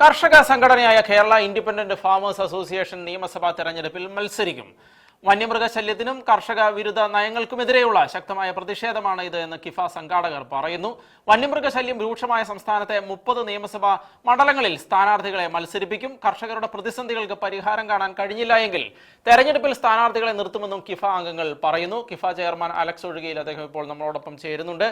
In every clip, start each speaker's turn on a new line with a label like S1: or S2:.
S1: കർഷക സംഘടനയായ Kerala independent farmers association നിയമസഭാ തെരഞ്ഞെടുപ്പിൽ മത്സരിക്കും. വന്യമൃഗശല്യത്തിനും കർഷക വിരുദ്ധ നയങ്ങൾക്കുമെതിരെയുള്ള ശക്തമായ പ്രതിഷേധമാണ് ഇത് എന്ന് കിഫ സംഘാടകർ പറയുന്നു. വന്യമൃഗശല്യം രൂക്ഷമായ സംസ്ഥാനത്തെ മുപ്പത് നിയമസഭാ മണ്ഡലങ്ങളിൽ സ്ഥാനാർത്ഥികളെ മത്സരിപ്പിക്കും. കർഷകരുടെ പ്രതിസന്ധികൾക്ക് പരിഹാരം കാണാൻ കഴിഞ്ഞില്ല എങ്കിൽ തെരഞ്ഞെടുപ്പിൽ സ്ഥാനാർത്ഥികളെ നിർത്തുമെന്നും കിഫ അംഗങ്ങൾ പറയുന്നു. കിഫ ചെയർമാൻ അലക്സ് ഒഴുകിയിൽ അദ്ദേഹം ഇപ്പോൾ നമ്മളോടൊപ്പം ചേരുന്നുണ്ട്.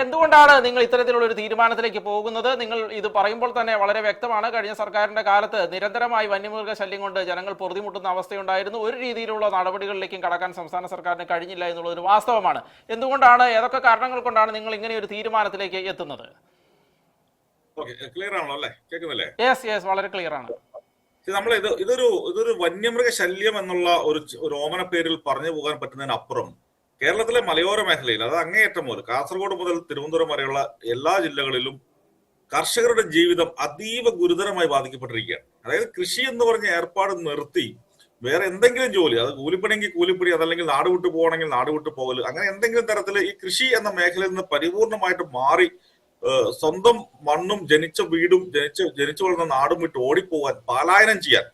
S1: എന്തുകൊണ്ടാണ് നിങ്ങൾ ഇത്തരത്തിലുള്ള ഒരു തീരുമാനത്തിലേക്ക് പോകുന്നത്? നിങ്ങൾ ഇത് പറയുമ്പോൾ തന്നെ വളരെ വ്യക്തമാണ്. കഴിഞ്ഞ സർക്കാരിന്റെ കാലത്ത് നിരന്തരമായി വന്യമൃഗ ശല്യം കൊണ്ട് ജനങ്ങൾ പൊറുതിമുട്ടുന്ന അവസ്ഥയുണ്ടായിരുന്നു. ഒരു രീതിയിലുള്ള നടപടികളിലേക്കും കടക്കാൻ സംസ്ഥാന സർക്കാരിന് കഴിഞ്ഞില്ല എന്നുള്ളതൊരു വാസ്തവമാണ്. എന്തുകൊണ്ടാണ് ഏതൊക്കെ കാരണങ്ങൾ കൊണ്ടാണ് നിങ്ങൾ ഇങ്ങനെ ഒരു തീരുമാനത്തിലേക്ക് എത്തുന്നത്?
S2: ക്ലിയർ ആണോ അല്ലേ? കേൾക്കുന്നില്ലേ?
S1: യെസ് യെസ് വളരെ ക്ലിയർ ആണ്.
S2: നമ്മൾ ഇത് ഇതൊരു ഇതൊരു വന്യമൃഗ ശല്യം എന്നുള്ള ഒരു ഒരു ഓമന പേരിൽ പറഞ്ഞു പോകാൻ പറ്റുന്നതിനപ്പുറം കേരളത്തിലെ മലയോര മേഖലയിൽ അത് അങ്ങേയറ്റം മുതൽ കാസർഗോഡ് മുതൽ തിരുവനന്തപുരം വരെയുള്ള എല്ലാ ജില്ലകളിലും കർഷകരുടെ ജീവിതം അതീവ ഗുരുതരമായി ബാധിക്കപ്പെട്ടിരിക്കുകയാണ്. അതായത് കൃഷി എന്ന് പറഞ്ഞ ഏർപ്പാട് നിർത്തി വേറെ എന്തെങ്കിലും ജോലി അത് കൂലിപ്പണിയെങ്കിൽ കൂലിപ്പണി അതല്ലെങ്കിൽ നാട് വിട്ടു പോകണമെങ്കിൽ നാട് വിട്ടു പോകൽ അങ്ങനെ എന്തെങ്കിലും തരത്തിൽ ഈ കൃഷി എന്ന മേഖലയിൽ നിന്ന് പരിപൂർണമായിട്ട് മാറി സ്വന്തം മണ്ണും ജനിച്ച വീടും ജനിച്ച ജനിച്ചു വളർന്ന നാടും വിട്ട് ഓടിപ്പോവാൻ പാലായനം ചെയ്യാൻ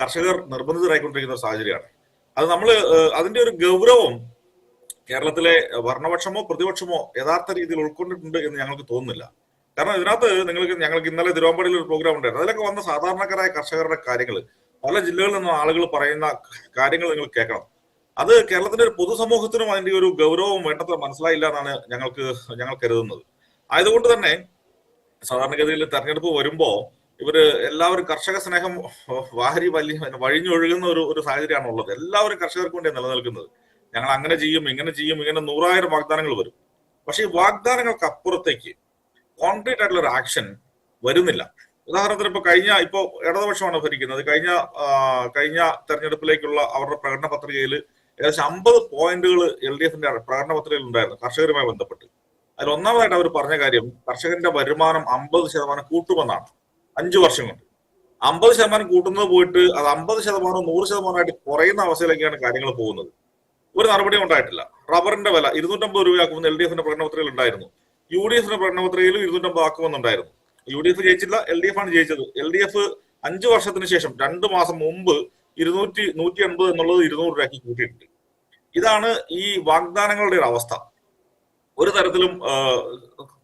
S2: കർഷകർ നിർബന്ധിതരായിക്കൊണ്ടിരിക്കുന്ന ഒരു സാഹചര്യമാണ്. അത് നമ്മൾ അതിന്റെ ഒരു ഗൗരവം കേരളത്തിലെ ഭരണപക്ഷമോ പ്രതിപക്ഷമോ യഥാർത്ഥ രീതിയിൽ ഉൾക്കൊണ്ടിട്ടുണ്ട് എന്ന് ഞങ്ങൾക്ക് തോന്നുന്നില്ല. കാരണം ഇതിനകത്ത് നിങ്ങൾക്ക് ഞങ്ങൾക്ക് ഇന്നലെ തിരുവമ്പാടിയിൽ ഒരു പ്രോഗ്രാം ഉണ്ടായിരുന്നു. അതിലൊക്കെ വന്ന സാധാരണക്കാരായ കർഷകരുടെ കാര്യങ്ങൾ പല ജില്ലകളിൽ നിന്നും ആളുകൾ പറയുന്ന കാര്യങ്ങൾ നിങ്ങൾ കേൾക്കണം. അത് കേരളത്തിന്റെ ഒരു പൊതുസമൂഹത്തിനും അതിന്റെ ഒരു ഗൗരവവും വേണ്ടത്ര മനസ്സിലായില്ല എന്നാണ് ഞങ്ങൾക്ക് ഞങ്ങൾ കരുതുന്നത്. ആയതുകൊണ്ട് തന്നെ സാധാരണഗതിയിൽ തെരഞ്ഞെടുപ്പ് വരുമ്പോ ഇവർ എല്ലാവരും കർഷക സ്നേഹം വാരി വലി വഴിഞ്ഞൊഴുകുന്ന ഒരു ഒരു സാഹചര്യമാണ് ഉള്ളത് എല്ലാവരും കർഷകർക്ക് വേണ്ടി നിലനിൽക്കുന്നത്. ഞങ്ങൾ അങ്ങനെ ചെയ്യും ഇങ്ങനെ ചെയ്യും ഇങ്ങനെ നൂറായിരം വാഗ്ദാനങ്ങൾ വരും. പക്ഷേ ഈ വാഗ്ദാനങ്ങൾക്ക് അപ്പുറത്തേക്ക് കോൺക്രീറ്റ് ആയിട്ടുള്ള ഒരു ആക്ഷൻ വരുന്നില്ല. ഉദാഹരണത്തിന് ഇപ്പൊ കഴിഞ്ഞ ഇപ്പോ ഇടതുപക്ഷമാണ് ഭരിക്കുന്നത്. കഴിഞ്ഞ കഴിഞ്ഞ തെരഞ്ഞെടുപ്പിലേക്കുള്ള അവരുടെ പ്രകടന പത്രികയിൽ ഏകദേശം അമ്പത് പോയിന്റുകൾ എൽ ഡി എഫിന്റെ പ്രകടന പത്രികയിൽ ഉണ്ടായിരുന്നു കർഷകരുമായി ബന്ധപ്പെട്ട്. അതിൽ ഒന്നാമതായിട്ട് അവർ പറഞ്ഞ കാര്യം കർഷകന്റെ വരുമാനം അമ്പത് ശതമാനം കൂട്ടുമെന്നാണ്. അഞ്ചു വർഷം കൊണ്ട് അമ്പത് ശതമാനം കൂട്ടുന്നത് പോയിട്ട് അത് അമ്പത് ശതമാനം നൂറ് ശതമാനമായിട്ട് കുറയുന്ന അവസ്ഥയിലേക്കാണ് കാര്യങ്ങൾ പോകുന്നത്. ഒരു നടപടിയും ഉണ്ടായിട്ടില്ല. റബ്ബറിന്റെ വില ഇരുന്നൂറ്റമ്പത് രൂപയാക്കുമെന്ന് എൽ ഡി എഫിന്റെ പ്രകടന പത്രികയിൽ ഉണ്ടായിരുന്നു. യു ഡി എഫിന്റെ പ്രകടന പത്രികയിലും ഇരുന്നൂറ്റമ്പത് ആക്കുമെന്നുണ്ടായിരുന്നു. യു ഡി എഫ് ജയിച്ചില്ല എൽ ഡി എഫ് ആണ് ജയിച്ചത്. എൽ ഡി എഫ് അഞ്ചു വർഷത്തിന് ശേഷം രണ്ട് മാസം മുമ്പ് ഇരുന്നൂറ്റി നൂറ്റി എൺപത് എന്നുള്ളത് ഇരുന്നൂറ് രൂപയ്ക്ക് കൂട്ടിയിട്ടുണ്ട്. ഇതാണ് ഈ വാഗ്ദാനങ്ങളുടെ ഒരു അവസ്ഥ. ഒരു തരത്തിലും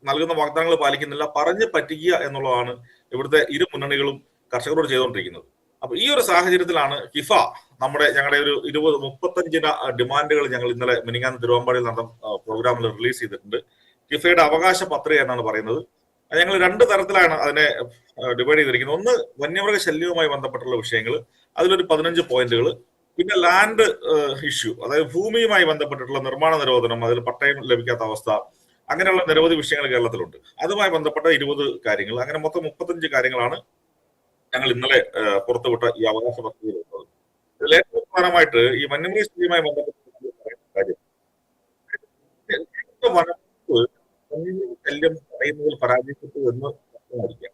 S2: നൽകുന്ന വാഗ്ദാനങ്ങൾ പാലിക്കുന്നില്ല പറഞ്ഞ് പറ്റിക്കുക എന്നുള്ളതാണ് ഇവിടുത്തെ ഇരു മുന്നണികളും കർഷകരോട് ചെയ്തുകൊണ്ടിരിക്കുന്നത്. അപ്പൊ ഈ ഒരു സാഹചര്യത്തിലാണ് കിഫ നമ്മുടെ ഞങ്ങളുടെ ഒരു ഇരുപത് മുപ്പത്തഞ്ചിന ഡിമാൻഡുകൾ ഞങ്ങൾ ഇന്നലെ മിനിങ്ങാന്ന് തിരുവമ്പാടിയിൽ നടന്ന പ്രോഗ്രാമിൽ റിലീസ് ചെയ്തിട്ടുണ്ട്. കിഫയുടെ അവകാശ പത്രിക എന്നാണ് പറയുന്നത്. ഞങ്ങൾ രണ്ട് തരത്തിലാണ് അതിനെ ഡിവൈഡ് ചെയ്തിരിക്കുന്നത്. ഒന്ന് വന്യമൃഗ ശല്യവുമായി ബന്ധപ്പെട്ടുള്ള വിഷയങ്ങൾ അതിലൊരു പതിനഞ്ച് പോയിന്റുകൾ പിന്നെ ലാൻഡ് ഇഷ്യൂ അതായത് ഭൂമിയുമായി ബന്ധപ്പെട്ടിട്ടുള്ള നിർമ്മാണ നിരോധനം അതിൽ പട്ടയം ലഭിക്കാത്ത അവസ്ഥ അങ്ങനെയുള്ള നിരവധി വിഷയങ്ങൾ കേരളത്തിലുണ്ട്. അതുമായി ബന്ധപ്പെട്ട ഇരുപത് കാര്യങ്ങൾ അങ്ങനെ മൊത്തം മുപ്പത്തഞ്ച് കാര്യങ്ങളാണ് ഞങ്ങൾ ഇന്നലെ പുറത്തുവിട്ട ഈ അവകാശ പദ്ധതിയിലുള്ളത് ഇതിൽ ഏറ്റവും പ്രധാനമായിട്ട് ഈ വന്യമൃഗ ശല്യവുമായി ബന്ധപ്പെട്ട കാര്യം വന്യമൃഗ ശല്യം പറയുന്നതിൽ പരാജയപ്പെട്ടു എന്ന് വ്യക്തമായിരിക്കാം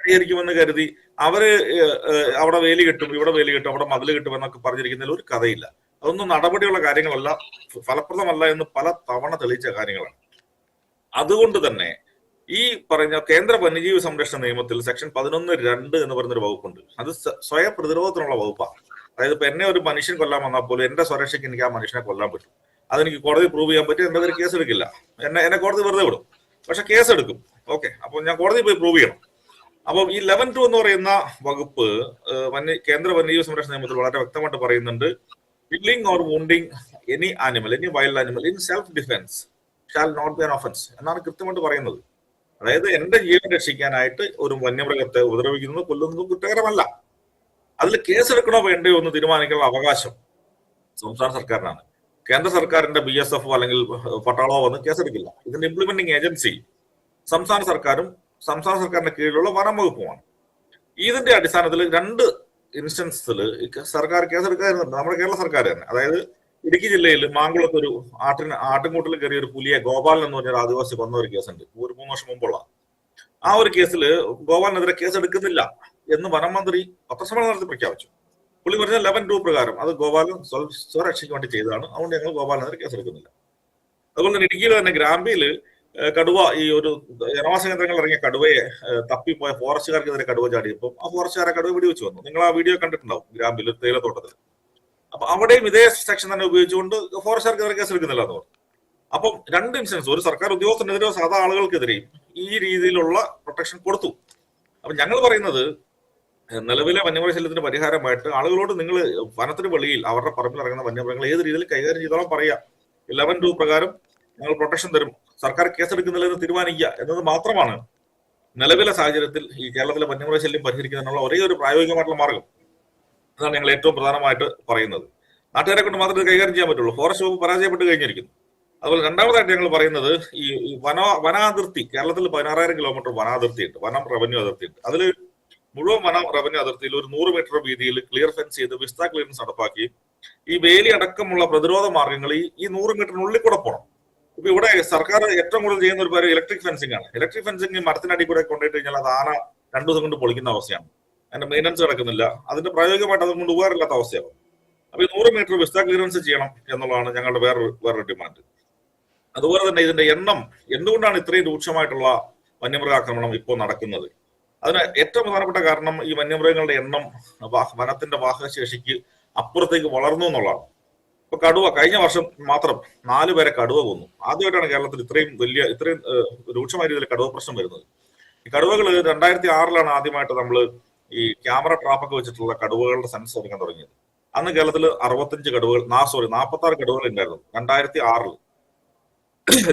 S2: പരിഹരിക്കുമെന്ന് കരുതി അവർ അവിടെ വേലി കെട്ടും ഇവിടെ വേലി കെട്ടും അവിടെ മതിൽ കെട്ടും എന്നൊക്കെ പറഞ്ഞിരിക്കുന്നതിൽ ഒരു കഥയില്ല. അതൊന്നും നടപടിയുള്ള കാര്യങ്ങളല്ല ഫലപ്രദമല്ല എന്ന് പല തവണ തെളിയിച്ച കാര്യങ്ങളാണ്. അതുകൊണ്ട് തന്നെ ഈ പറഞ്ഞ കേന്ദ്ര വന്യജീവി സംരക്ഷണ നിയമത്തിൽ സെക്ഷൻ പതിനൊന്ന് രണ്ട് എന്ന് പറയുന്നൊരു വകുപ്പുണ്ട്. അത് സ്വ- സ്വയം പ്രതിരോധത്തിനുള്ള വകുപ്പാണ് അതായത് ഇപ്പൊ എന്നെ ഒരു മനുഷ്യൻ കൊല്ലാൻ വന്നാൽ പോലും എന്റെ സ്വരക്ഷയ്ക്ക് എനിക്ക് ആ മനുഷ്യനെ കൊല്ലാൻ പറ്റും. അതെനിക്ക് കോടതി പ്രൂവ് ചെയ്യാൻ പറ്റും പേര് കേസ് എടുക്കില്ല. എന്നെ എന്നെ കോടതി വെറുതെ വിടും. പക്ഷെ കേസ് എടുക്കും. ഓക്കെ അപ്പോൾ ഞാൻ കോടതി പോയി പ്രൂവ് ചെയ്യണം. അപ്പം ഈ ലെവൻ ടു എന്ന് പറയുന്ന വകുപ്പ് വന്യ കേന്ദ്ര വന്യജീവി സംരക്ഷണ നിയമത്തിൽ വളരെ വ്യക്തമായിട്ട് പറയുന്നുണ്ട് killing or wounding any animal any wild animal in self defence shall not be an offence എന്നാണ് കൃത്യമായിട്ട് പറയുന്നത്. അതായത് എന്റെ ജീവൻ രക്ഷിക്കാനായിട്ട് ഒരു വന്യമൃഗത്തെ ഉപദ്രവിക്കുന്നത് കൊല്ലുന്നതും കുറ്റകരമല്ല. അതിൽ കേസെടുക്കണോ വേണ്ടയോ എന്ന് തീരുമാനിക്കാനുള്ള അവകാശം സംസ്ഥാന സർക്കാരിനാണ്. കേന്ദ്ര സർക്കാരിന്റെ ബി എസ് എഫ് അല്ലെങ്കിൽ പട്ടാളോ വന്ന് കേസെടുക്കില്ല. ഇതിന്റെ ഇംപ്ലിമെന്റിംഗ് ഏജൻസി സംസ്ഥാന സർക്കാരും സംസ്ഥാന സർക്കാരിന്റെ കീഴിലുള്ള വനം വകുപ്പുമാണ് ഇതിന്റെ അടിസ്ഥാനത്തിൽ രണ്ട് ഇൻസ്റ്റൻസിൽ സർക്കാർ കേസെടുക്കാതിരുന്നുണ്ട് നമ്മുടെ കേരള സർക്കാർ തന്നെ. അതായത് ഇടുക്കി ജില്ലയിൽ മാങ്കുളത്ത് ഒരു ആട്ടിന് ആട്ടിൻകൂട്ടിൽ കയറിയ ഒരു പുലിയെ ഗോപാലൻ എന്ന് പറഞ്ഞ ഒരു ആദിവാസി കൊന്ന ഒരു കേസുണ്ട്. ഒരു മൂന്ന് വർഷം മുമ്പുള്ള. ആ ഒരു കേസിൽ ഗോപാലിനെതിരെ കേസ് എടുക്കുന്നില്ല എന്ന് വനം മന്ത്രി പത്രസമ്മേളനം നടത്തി പ്രഖ്യാപിച്ചു. പുള്ളി പറഞ്ഞ ലെവൻ ടു പ്രകാരം അത് ഗോപാലൻ സ്വ- സ്വരക്ഷയ്ക്ക് വേണ്ടി ചെയ്തതാണ്. അതുകൊണ്ട് ഞങ്ങൾ ഗോപാലനെതിരെ കേസ് എടുക്കുന്നില്ല. അതുകൊണ്ട് തന്നെ ഇടുക്കിയിൽ തന്നെ ഗ്രാമ്പിയിൽ കടുവ ഈ ഒരു ജനവാസ കേന്ദ്രങ്ങൾ ഇറങ്ങിയ കടുവയെ തപ്പിപ്പോയ ഫോറസ്റ്റുകാർക്കെതിരെ കടുവ ചാടിയപ്പോൾ ആ ഫോറസ്റ്റുകാരെ കടുവ വെടിവെച്ച് വന്നു. നിങ്ങൾ ആ വീഡിയോ കണ്ടിട്ടുണ്ടാവും ഗ്രാമ്പിൽ തേയിലത്തോട്ടത്തിൽ അപ്പൊ അവിടെയും ഇതേ സെക്ഷൻ തന്നെ ഉപയോഗിച്ചുകൊണ്ട് ഫോറസ്റ്റുകാർക്കെതിരെ കേസ് എടുക്കുന്നില്ല എന്ന് പറഞ്ഞു. അപ്പം രണ്ട് ഇൻസിഡൻസ് ഒരു സർക്കാർ ഉദ്യോഗസ്ഥനെതിരെയോ സാധാ ആളുകൾക്കെതിരെയും ഈ രീതിയിലുള്ള പ്രൊട്ടക്ഷൻ കൊടുത്തു. അപ്പൊ ഞങ്ങൾ പറയുന്നത് നിലവിലെ വന്യമൃഗ ശല്യത്തിന് പരിഹാരമായിട്ട് ആളുകളോട് നിങ്ങൾ വനത്തിന് വെളിയിൽ അവരുടെ പറമ്പിൽ ഇറങ്ങുന്ന വന്യമൃഗങ്ങൾ ഏത് രീതിയിൽ കൈകാര്യം ചെയ്തോളം പറയാം. ഇലവൻ ടു പ്രകാരം ഞങ്ങൾ പ്രൊട്ടക്ഷൻ തരും. സർക്കാർ കേസെടുക്കുന്നില്ലെന്ന് തീരുമാനിക്കുക എന്നത് മാത്രമാണ് നിലവിലെ സാഹചര്യത്തിൽ ഈ കേരളത്തിലെ വന്യമൃഗ ശല്യം പരിഹരിക്കുന്നതിനുള്ള ഒരേ ഒരു പ്രായോഗികമായിട്ടുള്ള മാർഗം. അതാണ് ഞങ്ങൾ ഏറ്റവും പ്രധാനമായിട്ട് പറയുന്നത്. നാട്ടുകാരെ കൊണ്ട് മാത്രമേ കൈകാര്യം ചെയ്യാൻ പറ്റുള്ളൂ. ഫോറസ്റ്റ് വകുപ്പ് പരാജയപ്പെട്ട് കഴിഞ്ഞിരിക്കുന്നു. അതുപോലെ രണ്ടാമതായിട്ട് ഞങ്ങൾ പറയുന്നത് ഈ വന വനാതിർത്തി കേരളത്തിൽ പതിനാറായിരം കിലോമീറ്റർ വനാതിർത്തി ഉണ്ട് വനം റവന്യൂ അതിർത്തി ഉണ്ട് അതിൽ മുഴുവൻ വന റവന്യൂ അതിർത്തിയിൽ ഒരു നൂറ് മീറ്റർ വീതിയിൽ ക്ലിയർ ഫെൻസ് ചെയ്ത് വിസ്ത ക്ലിയറൻസ് നടപ്പാക്കി. ഈ വേലി അടക്കമുള്ള പ്രതിരോധ മാർഗങ്ങൾ ഈ ഈ നൂറ് മീറ്ററിനുള്ളിൽ കൂടെ പോകണം ഇപ്പൊ ഇവിടെ സർക്കാർ ഏറ്റവും കൂടുതൽ ചെയ്യുന്ന ഒരു കാര്യം ഇലക്ട്രിക് ഫെൻസിംഗ് ആണ്. ഇലക്ട്രിക് ഫെൻസിംഗ് മരത്തിനടി കൂടെ കൊണ്ടുപോയി കഴിഞ്ഞാൽ അത് ആന രണ്ടു ദിവസം കൊണ്ട് പൊളിക്കുന്ന അവസ്ഥയാണ്. അതിന്റെ മെയിന്റനൻസ് നടക്കുന്നില്ല. അതിന്റെ പ്രായോഗികമായിട്ട് അതുകൊണ്ട് ഉപകാരമില്ലാത്ത അവസ്ഥയാണ്. അപ്പൊ ഈ നൂറ് മീറ്റർ വിസ്ത ക്ലിയറൻസ് ചെയ്യണം എന്നുള്ളതാണ് ഞങ്ങളുടെ വേറൊരു വേറൊരു ഡിമാൻഡ് അതുപോലെ തന്നെ ഇതിന്റെ എണ്ണം എന്തുകൊണ്ടാണ് ഇത്രയും രൂക്ഷമായിട്ടുള്ള വന്യമൃഗാക്രമണം ഇപ്പോൾ നടക്കുന്നത്? അതിന് ഏറ്റവും പ്രധാനപ്പെട്ട കാരണം ഈ വന്യമൃഗങ്ങളുടെ എണ്ണം വനത്തിന്റെ വാഹനശേഷിക്ക് അപ്പുറത്തേക്ക് വളർന്നു എന്നുള്ളതാണ്. ഇപ്പൊ കടുവ കഴിഞ്ഞ വർഷം മാത്രം നാല് പേരെ കടുവ കൊന്നു. ആദ്യമായിട്ടാണ് കേരളത്തിൽ ഇത്രയും വലിയ ഇത്രയും രൂക്ഷമായ രീതിയിൽ കടുവ പ്രശ്നം വരുന്നത്. ഈ കടുവകൾ രണ്ടായിരത്തി ആറിലാണ് ആദ്യമായിട്ട് നമ്മൾ ഈ ക്യാമറ ട്രാപ്പൊക്കെ വെച്ചിട്ടുള്ള കടുവകളുടെ സെൻസ് എടുക്കാൻ തുടങ്ങിയത്. അന്ന് കേരളത്തിൽ അറുപത്തഞ്ച് കടുവകൾ നാ സോറി നാൽപ്പത്തി ആറ് കടുവകൾ ഉണ്ടായിരുന്നു രണ്ടായിരത്തി ആറിൽ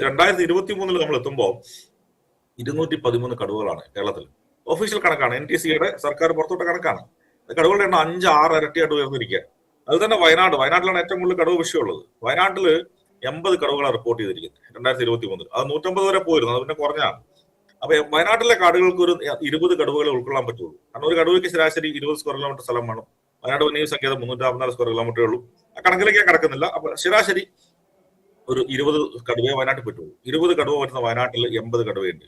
S2: രണ്ടായിരത്തി ഇരുപത്തി മൂന്നിൽ നമ്മൾ എത്തുമ്പോൾ ഇരുന്നൂറ്റി പതിമൂന്ന് കടുവകളാണ് കേരളത്തിൽ ഒഫീഷ്യൽ കണക്കാണ്. എൻ ടി സിയുടെ സർക്കാർ പുറത്തോട്ട കണക്കാണ്. കടുവകളുടെ എണ്ണം അഞ്ച് ആറ് ഇരട്ടിയായിട്ട് ഉയർന്നിരിക്കുക. അത് തന്നെ വയനാട്. വയനാട്ടിലാണ് ഏറ്റവും കൂടുതൽ കടുവ വിഷയമുള്ളത് വയനാട്ടിൽ എൺപത് കടുവകളാണ് റിപ്പോർട്ട് ചെയ്തിരിക്കുന്നത് രണ്ടായിരത്തി ഇരുപത്തി മൂന്നിൽ അത് നൂറ്റമ്പത് വരെ പോയിരുന്നു അത് പിന്നെ കുറഞ്ഞാണ് അപ്പൊ വയനാട്ടിലെ കാടുകൾക്ക് ഒരു ഇരുപത് കടുവകളെ ഉൾക്കൊള്ളാൻ പറ്റുള്ളൂ. കാരണം ഒരു കടുവയ്ക്ക് ശരാശരി ഇരുപത് സ്ക്വയർ കിലോമീറ്റർ സ്ഥലം വേണം. വയനാട് വന്യ സംഖ്യ മുന്നൂറ്റി നാൽപ്പത്തിനാല് സ്ക്വയർ കിലോമീറ്ററേ ഉള്ളൂ. ആ കണക്കിലേക്ക് കിടക്കുന്നില്ല. അപ്പൊ ശരാശരി ഒരു ഇരുപത് കടുവയെ വയനാട്ടിൽ പറ്റുള്ളൂ. ഇരുപത് കടുവ പറ്റുന്ന വയനാട്ടിൽ എൺപത് കടുവയുണ്ട്.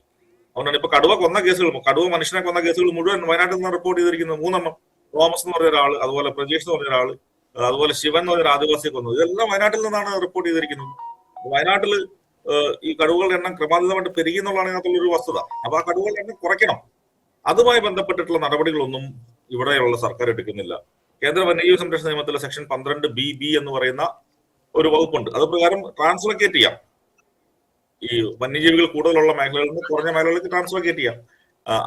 S2: അതുകൊണ്ടാണ് ഇപ്പൊ കടുവ കൊന്ന കേസുകൾ കടുവ മനുഷ്യനെ കൊന്ന കേസുകൾ മുഴുവൻ വയനാട്ടിൽ നിന്ന് റിപ്പോർട്ട് ചെയ്തിരിക്കുന്നത്. മൂന്നെണ്ണം. തോമസ് എന്ന് പറഞ്ഞ ഒരാൾ അതുപോലെ പ്രജേഷ് എന്ന് പറഞ്ഞ ഒരാൾ അതുപോലെ ശിവൻ എന്ന് പറഞ്ഞ ആദിവാസിയെ കൊന്നത് ഇതെല്ലാം വയനാട്ടിൽ നിന്നാണ് റിപ്പോർട്ട് ചെയ്തിരിക്കുന്നത്. വയനാട്ടിൽ ഈ കടുവകളുടെ എണ്ണം ക്രമാതീതമായിട്ട് പെരുകി ഇതിനകത്തുള്ള ഒരു വസ്തുത. അപ്പൊ ആ കടുവകളുടെ എണ്ണം കുറയ്ക്കണം. അതുമായി ബന്ധപ്പെട്ടിട്ടുള്ള നടപടികളൊന്നും ഇവിടെയുള്ള സർക്കാർ എടുക്കുന്നില്ല. കേന്ദ്ര വന്യജീവി സംരക്ഷണ നിയമത്തിലെ സെക്ഷൻ പന്ത്രണ്ട് ബി ബി എന്ന് പറയുന്ന ഒരു വകുപ്പുണ്ട്. അത് പ്രകാരം ട്രാൻസ്ലൊക്കേറ്റ് ചെയ്യാം. ഈ വന്യജീവികൾ കൂടുതലുള്ള മേഖലകളിൽ നിന്ന് കുറഞ്ഞ മേഖലകളിലേക്ക് ട്രാൻസ്ലോക്കേറ്റ് ചെയ്യാം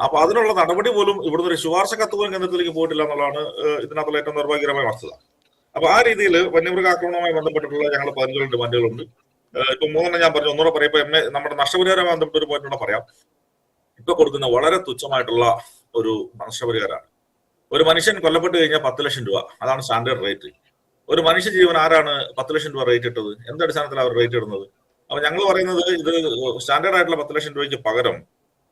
S2: അപ്പൊ അതിനുള്ള നടപടി പോലും ഇവിടുന്ന് ഒരു ശുപാർശ കത്ത് പോലും കേന്ദ്രത്തിലേക്ക് പോയിട്ടില്ല എന്നുള്ളതാണ് ഇതിനകത്തുള്ള ഏറ്റവും നിർഭാഗ്യകരമായ വസ്തുത അപ്പൊ ആ രീതിയിൽ വന്യമൃഗ ആക്രമണവുമായി ബന്ധപ്പെട്ടിട്ടുള്ള ഞങ്ങൾ പതിനഞ്ചോളം ഡിമാൻഡുകളുണ്ട് ഇപ്പൊ മൂന്നെണ്ണം ഞാൻ പറഞ്ഞു. ഒന്നുകൂടെ പറയാം. ഇപ്പൊ എം എ നമ്മുടെ നഷ്ടപരിഹാരവുമായി ബന്ധപ്പെട്ട ഒരു പോയിന്റ് പറയാം. ഇപ്പൊ കൊടുക്കുന്ന വളരെ തുച്ഛമായിട്ടുള്ള ഒരു നഷ്ടപരിഹാരമാണ്. ഒരു മനുഷ്യൻ കൊല്ലപ്പെട്ട് കഴിഞ്ഞാൽ പത്ത് ലക്ഷം രൂപ. അതാണ് സ്റ്റാൻഡേർഡ് റേറ്റ് ഒരു മനുഷ്യ ജീവൻ ആരാണ് പത്ത് ലക്ഷം രൂപ റേറ്റ് ഇട്ടത്? എന്ത് അടിസ്ഥാനത്തിലാണ് അവർ റേറ്റ് ഇടുന്നത്? അപ്പൊ ഞങ്ങൾ പറയുന്നത് ഇത് സ്റ്റാൻഡേർഡ് ആയിട്ടുള്ള പത്ത് ലക്ഷം രൂപയ്ക്ക് പകരം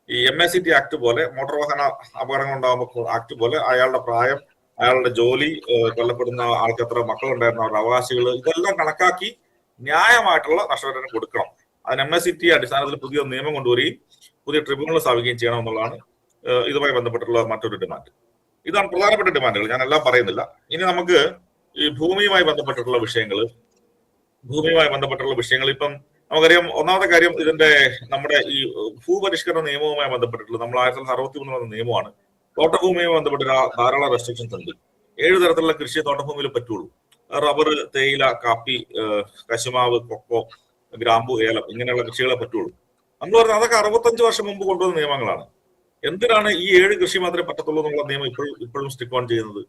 S2: ഈ M A C T act പോലെ മോട്ടോർ വാഹന അപകടങ്ങൾ ഉണ്ടാകുമ്പോൾ ആക്ട് പോലെ അയാളുടെ പ്രായം അയാളുടെ ജോലി കൊല്ലപ്പെടുന്ന ആൾക്ക് എത്ര മക്കളുണ്ടായിരുന്ന അവരുടെ അവകാശികൾ ഇതെല്ലാം കണക്കാക്കി ന്യായമായിട്ടുള്ള നഷ്ടപരിഹാരം കൊടുക്കണം. അതിന് എം എസ് സി ടി അടിസ്ഥാനത്തിൽ പുതിയ നിയമം കൊണ്ടുവരികയും പുതിയ ട്രിബ്യൂണൽ സ്ഥാപിക്കുകയും ചെയ്യണം എന്നുള്ളതാണ് ഇതുമായി ബന്ധപ്പെട്ടുള്ള മറ്റൊരു ഡിമാൻഡ്. ഇതാണ് പ്രധാനപ്പെട്ട ഡിമാൻഡുകൾ ഞാൻ എല്ലാം പറയുന്നില്ല. ഇനി നമുക്ക് ഈ ഭൂമിയുമായി ബന്ധപ്പെട്ടിട്ടുള്ള വിഷയങ്ങൾ ഭൂമിയുമായി ബന്ധപ്പെട്ടുള്ള വിഷയങ്ങൾ ഇപ്പം നമുക്കറിയാം ഒന്നാമത്തെ കാര്യം ഇതിന്റെ നമ്മുടെ ഈ ഭൂപരിഷ്കരണ നിയമവുമായി ബന്ധപ്പെട്ടിട്ടുള്ള നമ്മൾ ആയിരത്തി തൊള്ളായിരത്തി അറുപത്തി മൂന്ന് വന്ന നിയമമാണ്. തോട്ടഭൂമിയുമായി ബന്ധപ്പെട്ട് ധാരാളം റെസ്ട്രിക്ഷൻസ് ഉണ്ട്. ഏഴ് തരത്തിലുള്ള കൃഷി തോട്ടഭൂമിയിൽ പറ്റുള്ളൂ. റബ്ബർ തേയില കാപ്പി കശുമാവ് കൊക്കോ ഗ്രാമ്പു ഏലം ഇങ്ങനെയുള്ള കൃഷികളെ പറ്റുള്ളൂ. നമ്മൾ പറഞ്ഞത് അതൊക്കെ അറുപത്തഞ്ച് വർഷം മുമ്പ് കൊണ്ടുവന്ന നിയമങ്ങളാണ്. എന്തിനാണ് ഈ ഏഴ് കൃഷി മാത്രമേ പറ്റത്തുള്ളൂ എന്നുള്ള നിയമം ഇപ്പോഴും ഇപ്പോഴും സ്റ്റിക്ക് ഓൺ ചെയ്യുന്നത്?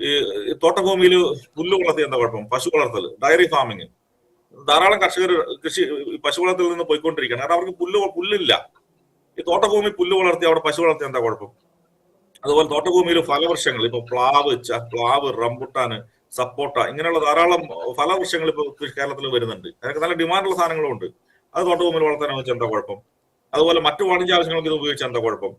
S2: ഈ തോട്ടഭൂമിയിൽ പുല്ല് വളർത്തി എന്താ കുഴപ്പം? പശു വളർത്തൽ ഡയറി ഫാമിങ് ധാരാളം കർഷകർ കൃഷി ഈ പശു വളർത്തിൽ നിന്ന് പോയിക്കൊണ്ടിരിക്കുകയാണ്. കാരണം അവർക്ക് പുല്ല് പുല്ലില്ല. ഈ തോട്ടഭൂമി പുല്ല് വളർത്തി അവിടെ പശു വളർത്തി എന്താ കുഴപ്പം? അതുപോലെ തോട്ടഭൂമിയിൽ ഫലവൃക്ഷങ്ങൾ ഇപ്പൊ പ്ലാവ് പ്ലാവ് റംബുട്ടാന് സപ്പോട്ട ഇങ്ങനെയുള്ള ധാരാളം ഫലവൃക്ഷങ്ങൾ ഇപ്പൊ കേരളത്തിൽ വരുന്നുണ്ട്. അതിനൊക്കെ നല്ല ഡിമാൻഡുള്ള സാധനങ്ങളും ഉണ്ട്. അത് തോട്ടഭൂമിയിൽ വളർത്താൻ വെച്ചാൽ എന്താ കുഴപ്പം? അതുപോലെ മറ്റു വാണിജ്യ ആവശ്യങ്ങൾക്ക് ഇത് ഉപയോഗിച്ചാൽ എന്താ കുഴപ്പം?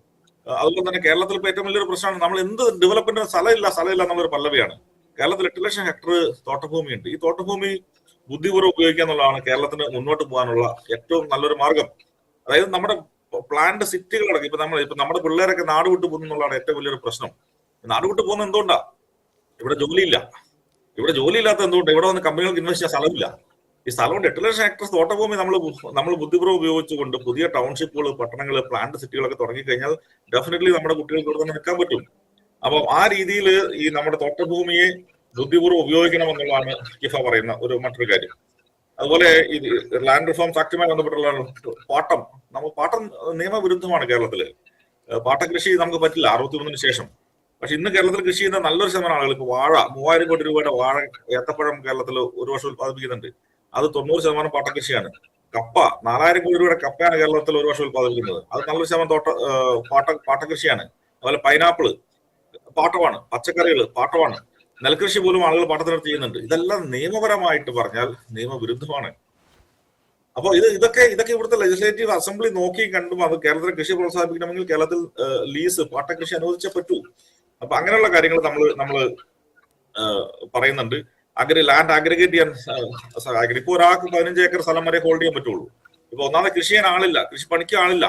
S2: അതുപോലെ തന്നെ കേരളത്തിൽ ഇപ്പൊ ഏറ്റവും വലിയൊരു പ്രശ്നമാണ് നമ്മൾ എന്ത് ഡെവലപ്മെന്റിന് സ്ഥലമില്ല സ്ഥലമില്ല എന്നുള്ളൊരു പല്ലവിയാണ്. കേരളത്തിൽ എട്ട് ലക്ഷം ഹെക്ടർ തോട്ടഭൂമി ഉണ്ട് ഈ തോട്ടഭൂമി ബുദ്ധിപൂർവം ഉപയോഗിക്കുക എന്നുള്ളതാണ് കേരളത്തിന് മുന്നോട്ട് പോകാനുള്ള ഏറ്റവും നല്ലൊരു മാർഗം. അതായത് നമ്മുടെ പ്ലാന്റ് സിറ്റികളടക്കം ഇപ്പൊ നമ്മൾ ഇപ്പൊ നമ്മുടെ പിള്ളേരൊക്കെ നാട് വിട്ടു പോകുന്നു എന്നുള്ളതാണ് ഏറ്റവും വലിയൊരു പ്രശ്നം. നാട് വിട്ടു പോകുന്നത് എന്തുകൊണ്ടാ? ഇവിടെ ജോലിയില്ല. ഇവിടെ ജോലിയില്ലാത്ത എന്തുകൊണ്ട്? ഇവിടെ വന്ന് കമ്പനികൾക്ക് ഇൻവെസ്റ്റ് ചെയ്യാൻ സ്ഥലമില്ല. ഈ സ്ഥലമുണ്ട് എട്ട് ലക്ഷം ഹെക്ടർ തോട്ടഭൂമി നമ്മൾ നമ്മൾ ബുദ്ധിപൂർവം ഉപയോഗിച്ചുകൊണ്ട് പുതിയ ടൗൺഷിപ്പുകൾ പട്ടണങ്ങൾ പ്ലാന്റ് സിറ്റികളൊക്കെ തുടങ്ങിക്കഴിഞ്ഞാൽ ഡെഫിനറ്റ്ലി നമ്മുടെ കുട്ടികൾക്ക് ഇവിടെ തന്നെ നിൽക്കാൻ പറ്റും. അപ്പോൾ ആ രീതിയിൽ ഈ നമ്മുടെ തോട്ടഭൂമിയെ ബുദ്ധിപൂർവം ഉപയോഗിക്കണം എന്നുള്ളതാണ് കിഫ പറയുന്ന ഒരു മറ്റൊരു കാര്യം. അതുപോലെ ഇത് ലാൻഡ് റിഫോംസ് ആക്ടുമായി ബന്ധപ്പെട്ടുള്ള പാട്ടം. നമ്മൾ പാട്ടം നിയമവിരുദ്ധമാണ് കേരളത്തിൽ പാട്ടകൃഷി നമുക്ക് പറ്റില്ല അറുപത്തി മൂന്നിന് ശേഷം. പക്ഷെ ഇന്ന് കേരളത്തിൽ കൃഷി ചെയ്യുന്ന നല്ലൊരു ശതമാനം ആളുകൾ ഇപ്പൊ വാഴ മൂവായിരം കോടി രൂപയുടെ വാഴ ഏത്തപ്പഴം കേരളത്തിൽ ഒരു വർഷം ഉത്പാദിപ്പിക്കുന്നുണ്ട് അത് തൊണ്ണൂറ് ശതമാനം പാട്ടകൃഷിയാണ് കപ്പ നാലായിരം കോടി രൂപയുടെ കപ്പയാണ് കേരളത്തിൽ ഒരു വർഷം ഉത്പാദിപ്പിക്കുന്നത് അത് നല്ലൊരു ശതമാനം തോട്ട പാട്ട പാട്ടകൃഷിയാണ് അതുപോലെ പൈനാപ്പിൾ പാട്ടമാണ് പച്ചക്കറികൾ പാട്ടമാണ് നെൽകൃഷി പോലും ആളുകൾ പാട്ടത്തിനെടുത്ത് ചെയ്യുന്നുണ്ട്. ഇതെല്ലാം നിയമപരമായിട്ട് പറഞ്ഞാൽ നിയമവിരുദ്ധമാണ്. അപ്പോൾ ഇത് ഇതൊക്കെ ഇതൊക്കെ ഇവിടുത്തെ ലെജിസ്ലേറ്റീവ് അസംബ്ലി നോക്കി കണ്ടും അത് കേരളത്തിലെ കൃഷി പ്രോത്സാഹിപ്പിക്കണമെങ്കിൽ കേരളത്തിൽ ലീസ് പാട്ടകൃഷി അനുവദിച്ചേ പറ്റൂ. അപ്പൊ അങ്ങനെയുള്ള കാര്യങ്ങൾ നമ്മൾ നമ്മൾ പറയുന്നുണ്ട്. അഗ്രി ലാൻഡ് അഗ്രിഗേറ്റ് ചെയ്യാൻ സഹായിക്കണം. ഇപ്പൊ ഒരാൾക്ക് പതിനഞ്ച് ഏക്കർ സ്ഥലം വരെ ഹോൾഡ് ചെയ്യാൻ പറ്റുള്ളൂ. ഇപ്പൊ ഒന്നാമത് കൃഷി ചെയ്യാൻ ആളില്ല. കൃഷി പണിക്ക് ആളില്ല.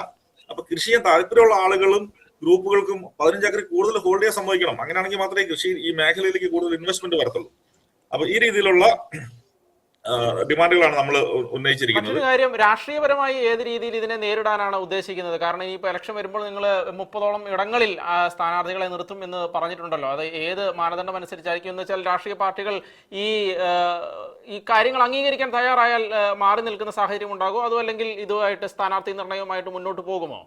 S2: അപ്പൊ കൃഷി ചെയ്യാൻ താല്പര്യമുള്ള ആളുകളും ഗ്രൂപ്പുകൾക്കും പതിനഞ്ച് ഏക്കർ കൂടുതൽ ഹോൾഡ് ചെയ്യാൻ സംഭവിക്കണം. അങ്ങനെയാണെങ്കിൽ മാത്രമേ കൃഷി ഈ മേഖലയിലേക്ക് കൂടുതൽ ഇൻവെസ്റ്റ്മെന്റ് വരത്തുള്ളൂ. അപ്പൊ ഈ രീതിയിലുള്ള ഡിമാൻഡുകളാണ് നമ്മൾ ഉന്നയിച്ചിരിക്കുന്നത്.
S1: മറ്റൊരു കാര്യം രാഷ്ട്രീയപരമായി ഏത് രീതിയിൽ ഇതിനെ നേരിടാനാണ് ഉദ്ദേശിക്കുന്നത്? കാരണം ഇപ്പൊ ഇലക്ഷൻ വരുമ്പോൾ നിങ്ങൾ മുപ്പതോളം ഇടങ്ങളിൽ സ്ഥാനാർത്ഥികളെ നിർത്തും എന്ന് പറഞ്ഞിട്ടുണ്ടല്ലോ. അത് ഏത് മാനദണ്ഡം അനുസരിച്ചായിരിക്കും എന്ന് വെച്ചാൽ രാഷ്ട്രീയ പാർട്ടികൾ ഈ ഈ കാര്യങ്ങൾ അംഗീകരിക്കാൻ തയ്യാറായാൽ മാറി നിൽക്കുന്ന സാഹചര്യം ഉണ്ടാകുമോ അതോ അല്ലെങ്കിൽ ഇതുമായിട്ട് സ്ഥാനാർത്ഥി നിർണയവുമായിട്ട് മുന്നോട്ട് പോകുമോ?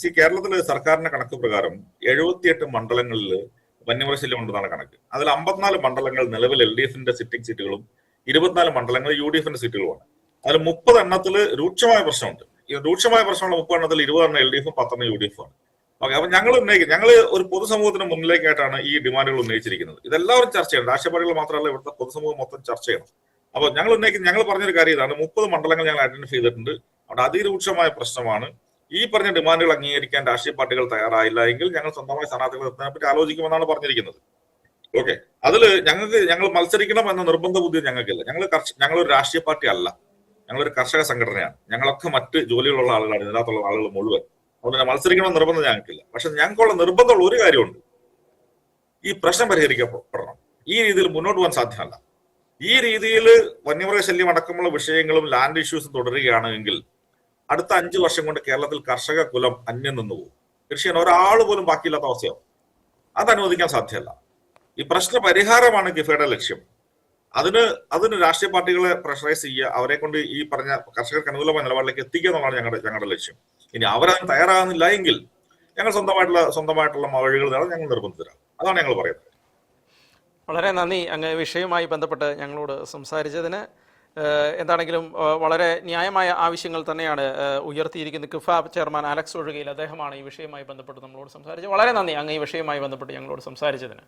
S2: സി കേരളത്തിലെ സർക്കാരിന്റെ കണക്ക് പ്രകാരം എഴുപത്തിയെട്ട് മണ്ഡലങ്ങളിൽ വന്യമൃഗശല്യം ഉണ്ടെന്നാണ് കണക്ക്. അതിൽ അമ്പത്തിനാല് മണ്ഡലങ്ങൾ നിലവിൽ എൽ ഡി എഫിന്റെ സിറ്റിംഗ് സീറ്റുകളും ഇരുപത്തിനാല് മണ്ഡലങ്ങൾ യു ഡി എഫിന്റെ സീറ്റുകളുമാണ്. അതിൽ മുപ്പത് എണ്ണത്തിൽ രൂക്ഷമായ പ്രശ്നമുണ്ട്. ഈ രൂക്ഷമായ പ്രശ്നമുള്ള മുപ്പത് എണ്ണത്തിൽ ഇരുപതെണ്ണം എൽ ഡി എഫും പത്തെണ്ണം യു ഡി എഫും ആണ് ഓക്കെ. അപ്പൊ ഞങ്ങൾ ഉന്നയിക്കും. ഞങ്ങൾ ഒരു പൊതുസമൂഹത്തിന് മുന്നിലേക്കായിട്ടാണ് ഈ ഡിമാൻഡുകൾ ഉന്നയിച്ചിരിക്കുന്നത്. ഇതെല്ലാവരും ചർച്ച ചെയ്യണം. രാഷ്ട്രീയ പാർട്ടികൾ മാത്രമല്ല ഇവിടുത്തെ പൊതുസമൂഹം മൊത്തം ചർച്ച ചെയ്യണം. അപ്പോൾ ഞങ്ങൾ ഉന്നയിക്കും. ഞങ്ങൾ പറഞ്ഞൊരു കാര്യം ഇതാണ്. മുപ്പത് മണ്ഡലങ്ങൾ ഞങ്ങൾ ഐഡന്റിഫൈ ചെയ്തിട്ടുണ്ട്. അവിടെ അതിരൂക്ഷമായ പ്രശ്നമാണ് ഈ പറഞ്ഞ ഡിമാൻഡുകൾ അംഗീകരിക്കാൻ രാഷ്ട്രീയ പാർട്ടികൾ തയ്യാറായില്ല എങ്കിൽ ഞങ്ങൾ സ്വന്തമായി സ്ഥാനാർത്ഥികളെ പറ്റി ആലോചിക്കുമെന്നാണ് പറഞ്ഞിരിക്കുന്നത്. ഓക്കെ അതിൽ ഞങ്ങൾക്ക് ഞങ്ങൾ മത്സരിക്കണം എന്ന നിർബന്ധ ബുദ്ധി ഞങ്ങൾക്കില്ല. ഞങ്ങൾ ഞങ്ങളൊരു രാഷ്ട്രീയ പാർട്ടി അല്ല. ഞങ്ങളൊരു കർഷക സംഘടനയാണ്. ഞങ്ങളൊക്കെ മറ്റ് ജോലികളുള്ള ആളുകളാണ്. ഇതിനകത്തുള്ള ആളുകൾ മുഴുവൻ. അതുകൊണ്ട് മത്സരിക്കണം നിർബന്ധം ഞങ്ങൾക്കില്ല. പക്ഷെ ഞങ്ങൾക്കുള്ള നിർബന്ധമുള്ള ഒരു കാര്യമുണ്ട്. ഈ പ്രശ്നം പരിഹരിക്കപ്പെടണം. ഈ രീതിയിൽ മുന്നോട്ട് പോകാൻ സാധ്യമല്ല. ഈ രീതിയിൽ വന്യമൃഗശല്യം അടക്കമുള്ള വിഷയങ്ങളും ലാൻഡ് ഇഷ്യൂസും തുടരുകയാണെങ്കിൽ അടുത്ത അഞ്ചു വർഷം കൊണ്ട് കേരളത്തിൽ കർഷക കുലം അന്യം നിന്നു പോകും. കൃഷി ചെയ്യാൻ ഒരാൾ പോലും ബാക്കിയില്ലാത്ത അവസ്ഥയാവും. അത് അനുവദിക്കാൻ സാധ്യമല്ല. ഈ പ്രശ്ന പരിഹാരമാണ് കിഫയുടെ ലക്ഷ്യം. അതിന് അതിന് രാഷ്ട്രീയ പാർട്ടികളെ പ്രഷറൈസ് ചെയ്യുക അവരെ കൊണ്ട് ഈ പറഞ്ഞ കർഷകർക്ക് അനുകൂലമായ നിലപാടിലേക്ക് എത്തിക്കുക എന്നുള്ളതാണ് ഞങ്ങളുടെ ഞങ്ങളുടെ ലക്ഷ്യം. ഇനി അവരതിന് തയ്യാറാകുന്നില്ല എങ്കിൽ ഞങ്ങൾ സ്വന്തമായിട്ടുള്ള സ്വന്തമായിട്ടുള്ള വഴികൾ നേടാൻ ഞങ്ങൾ നിർബന്ധിതരാണ് അതാണ് ഞങ്ങൾ പറയുന്നത്.
S1: വളരെ നന്ദി. അങ്ങ് വിഷയവുമായി ബന്ധപ്പെട്ട് ഞങ്ങളോട് സംസാരിച്ചതിന് എന്താണെങ്കിലും വളരെ ന്യായമായ ആവശ്യങ്ങൾ തന്നെയാണ് ഉയർത്തിയിരിക്കുന്നത്. കിഫ ചെയർമാൻ അലക്സ് ഒഴുകയിൽ അദ്ദേഹമാണ് ഈ വിഷയവുമായി ബന്ധപ്പെട്ട് നമ്മളോട് സംസാരിച്ചത്. വളരെ നന്ദി അങ്ങ് ഈ വിഷയവുമായി ബന്ധപ്പെട്ട് ഞങ്ങളോട് സംസാരിച്ചതിന്.